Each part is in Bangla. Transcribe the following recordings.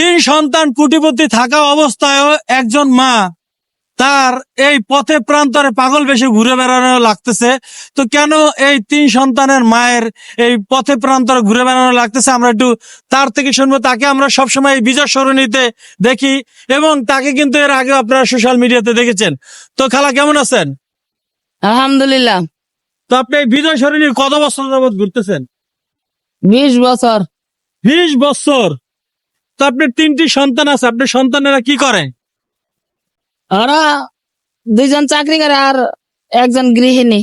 তিন সন্তান কুটিপতি থাকা অবস্থায়ও একজন মা তার এই পথে প্রান্তরে পাগল বেশি ঘুরে বেড়ানো লাগতেছে। তো কেন এই তিন সন্তানের মায়ের এই পথে প্রান্তরে ঘুরে বেড়ানো লাগতেছে? আমরা একটু তার থেকে শুনব। তাকে আমরা সবসময় এই বিজয় সরণিতে দেখি এবং তাকে কিন্তু এর আগে আপনারা সোশ্যাল মিডিয়াতে দেখেছেন। তো খালা কেমন আছেন? আলহামদুলিল্লাহ। তো আপনি এই বিজয় সরণি কত বছর যাবত ঘুরতেছেন? বিশ বছর। বিশ বছর? তো আপনার তিনটি সন্তান আছে আপনার সন্তানেরা কি করে? ওরা দুইজন চাকরি করে আর একজন গৃহিণী।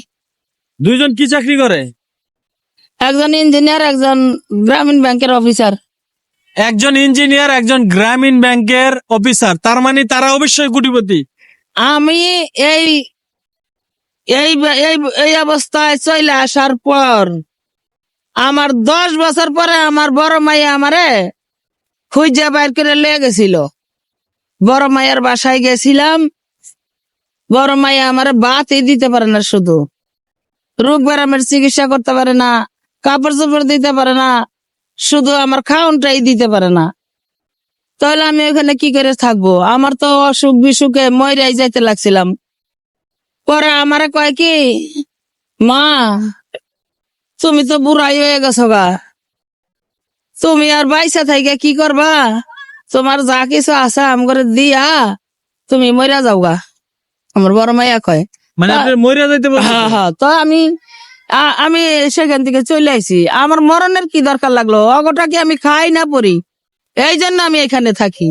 দুইজন কি চাকরি করে? একজন ইঞ্জিনিয়ার একজন গ্রামীণ ব্যাংকের অফিসার একজন ইঞ্জিনিয়ার একজন গ্রামীণ ব্যাংকের অফিসার তার মানে তারা অবশ্যই কোটিপতি। আমি এই এই এই এই অবস্থায় চলে আসার পর আমার দশ বছর পরে আমার বড় মাইয়া আমারে খুঁজে বাইর করে লেগে গেছিল। বড় মায়ের বাসায় গেছিলাম। বড় মাইয়া আমার বাতই দিতে পারে না শুধু। রোগ ব্যারামের চিকিৎসা করতে পারে না কাপড় চোপড় দিতে পারে না, শুধু আমার খাউনটাই দিতে পারে না। তাহলে আমি ওখানে কি করে থাকব? আমার তো অসুখ বিসুখে ময়রাই যাইতে লাগছিলাম। পরে আমারে কয় কি, মা, তুমি তো বুড়াই হয়ে গেছো গা। তুমি আর বাইসা থাইকে কি করবা? তোমার যা কিছু আছে আম করে দিয়া তুমি মরিয়া যাও গা আমার বড় মাইয়া কয় মানে আপনি মরিয়া যাইতে হ্যাঁ হ্যাঁ তো আমি আমি সেখান থেকে চলে আইছি। আমার মরণের কি দরকার লাগল? অগটা কি আমি খাই না পড়ি? এই জন্য আমি এখানে থাকি।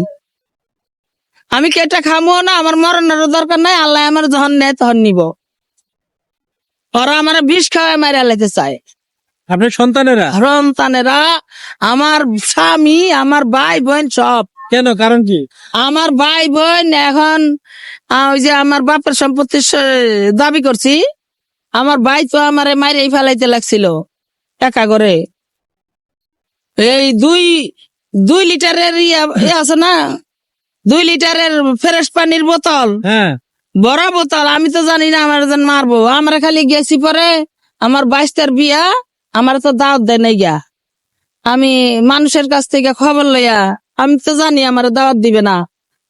আমি কেটে খামো না? আমার মরণেরও দরকার নাই আল্লাহ আমার যখন নেয় তখন নিব। ওরা আমার বিষ খাওয়ায় মারা লাইতে চায়। আপনার সন্তানেরা? সন্তানেরা আমার স্বামী আমার ভাই বোন সব। কেন? কারণ কি? আমার ভাই বোন এখন ওই যে আমার বাপের সম্পত্তি দাবি করছি আমার ভাই তো আমার মাইরে ফেলাইতে লাগছিল একা করে এই দুই দুই লিটারের ইয়া আছে না? দুই লিটারের ফ্রেশ পানির বোতল। হ্যাঁ। বড় বোতল আমি তো জানি না আমার মারবো। আমরা খালি গেছি পরে আমার বাইশটার বিয়া আমার তো দাওয়াত দেয় নাই গিয়া আমি মানুষের কাছ থেকে খবর লইয়া, আমি তো জানি আমার দাওয়াত দিবে না।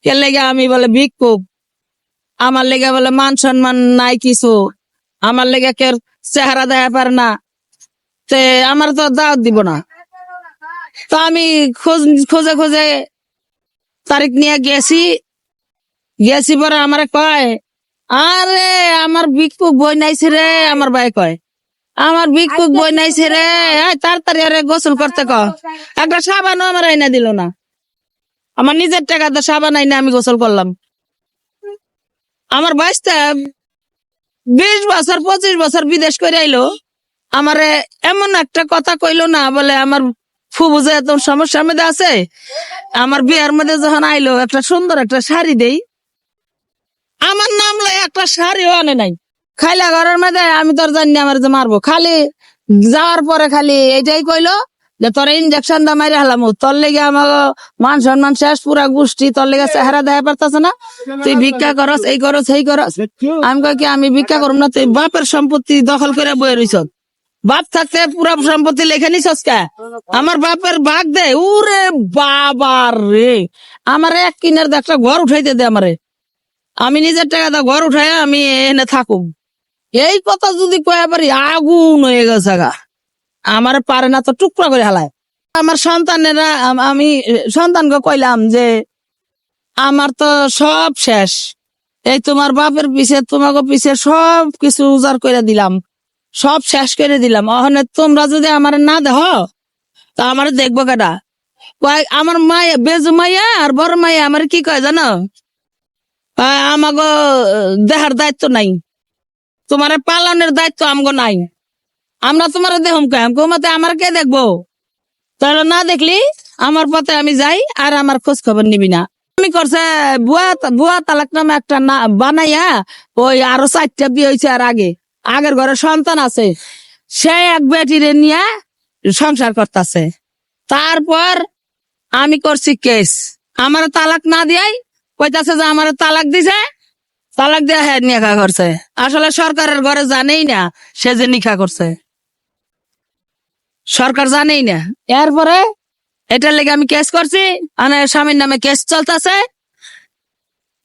কে লেগে আমি বলে ভিক্ষুক? আমার লেগে বলে মান সম্মান নাই কিছু। আমার লেগে কে চেহারা দেখা পারে না। তে আমার তো দাওয়াত দিব না। তো আমি খোঁজ, খোঁজে খোঁজে তারিখ নিয়ে গেছি। গেছি পরে আমার কয়, আরে, আমার ভিক্ষুক বই নাইছে রে, আমার ভাই কয়। আমার ভিক্ষুক বই নাইছে রে। এই তাড়াতাড়ি আরে গোসল করতে ক। একটা সাবানও আমার আইনা দিল না। আমার নিজের টাকাতে সাবান আইনা আমি গোসল করলাম। আমার বাইশটা বিশ বছর পঁচিশ বছর বিদেশ করে আইলো। আমারে এমন একটা কথা কইলো না বলে আমার ফুবু যে এত সমস্যার মধ্যে আছে আমার বিয়ার মধ্যে যখন আইলো একটা সুন্দর একটা শাড়ি দেই। আমার নাম লয় একটা শাড়িও আনে নাই। খাইলা ঘরের মধ্যে, আমি তোর জানি আমার যে মারবো। খালি যাওয়ার পরে খালি এইটাই কইলো যে তোর ইঞ্জেকশন দা মারি হালাম। তোর লেগে আমার মান সম্মান শেষ, পুরা গোষ্ঠী তোর লেগে চেহারা দেখা পারতাছে না। তুই ভিক্ষা করস, এই করস এই করস। আমি কই কি, আমি ভিক্ষা করব না, তুই বাপের সম্পত্তি দখল করে বয়ে রইছ। বাপ থাকতে পুরা সম্পত্তি লেখে নিছস কে? আমার বাপের ভাগ দে, উরে বাবার রে। আমার এক কিনার একটা ঘর উঠাইতে দে আমারে। আমি নিজের টাকা দা, ঘর উঠাই আমি এনে থাকুম। এই কথা যদি কয়ে পারি আগুন হয়ে গেছে গা। আমার পারে না তো টুকরা করে হালায়। আমার সন্তানেরা, আমি সন্তানকে কইলাম যে, আমার তো সব শেষ। এই তোমার বাপের পিছে, তোমাকে পিছে সব কিছু উজাড় করে দিলাম। সব শেষ করে দিলাম। অহনে তোমরা যদি আমার না দেহ, তা আমার দেখব কেটা আমার মায়া, বেজু মাইয়া আর বড় মাইয়া, আমার কি কয় জানো? আমাগো দেহার দায়িত্ব নাই। তোমার পালনের দায়িত্ব আমগো নাই। আমরা তোমার দেহম কে আমগো মতে আমার কে দেখব? তাহলে না দেখলি, আমার পথে আমি যাই আর আমার খোঁজ খবর নিবি না। আমি করছে, বুয়া বুয়া তালাক নামে একটা না, বানাইয়া ওই আরও চারটা বিয়ে হয়েছে আর আগে। আগের ঘরে সন্তান আছে, সে এক বেটিরে নিয়ে সংসার করতেছে। তারপর আমি করছি কেস। আমার তালাক না দিয়াই কইতাছে যে আমার তালাক দিছে। তালাক দিয়ে হ্যাঁ নিখা করছে। আসলে সরকারের ঘরে জানেই না সে যে নিখা করছে। সরকার জানেই না। এরপরে এটার লেগে আমি কেস করছি মানে স্বামীর নামে কেস চলতেছে।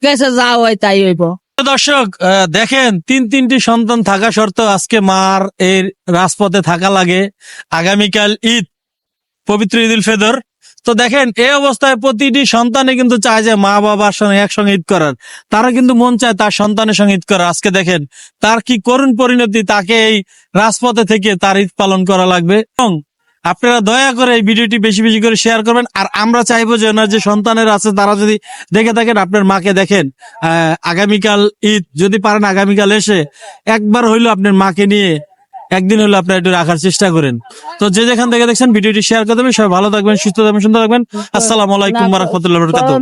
কেসে যা হয় তাই হইব। দর্শক দেখেন, তিন তিনটি সন্তান থাকা সত্ত্বেও আজকে মার এই রাজপথে থাকা লাগে। আগামীকাল ঈদ, পবিত্র ঈদ উল ফেদর। তো দেখেন, এই অবস্থায় প্রতিটি সন্তানে কিন্তু চায় যে মা বাবার সঙ্গে একসঙ্গে ঈদ করার। তারা কিন্তু মন চায় তার সন্তানের সঙ্গে ঈদ করার। আজকে দেখেন, তার কি করুণ পরিণতি, তাকে এই রাজপথে থেকে তার ঈদ পালন করা লাগবে। এবং আপনারা দয়া করে এই ভিডিওটি বেশি বেশি করে শেয়ার করবেন। আর আমরা চাইব যে ওনার যে সন্তানের আছে, তারা যদি দেখে থাকেন, আপনার মাকে দেখেন আগামীকাল ঈদ, যদি পারেন আগামীকাল এসে একবার হইল আপনার মাকে নিয়ে একদিন হলো আপনার একটু রাখার চেষ্টা করেন। তো যে যেখান থেকে দেখছেন ভিডিওটি শেয়ার করে দেবেন সবাই ভালো থাকবেন সুস্থ থাকবেন সুন্দর থাকবেন। আসসালামু আলাইকুম রহমতুল্লাহ বরকাতুহ।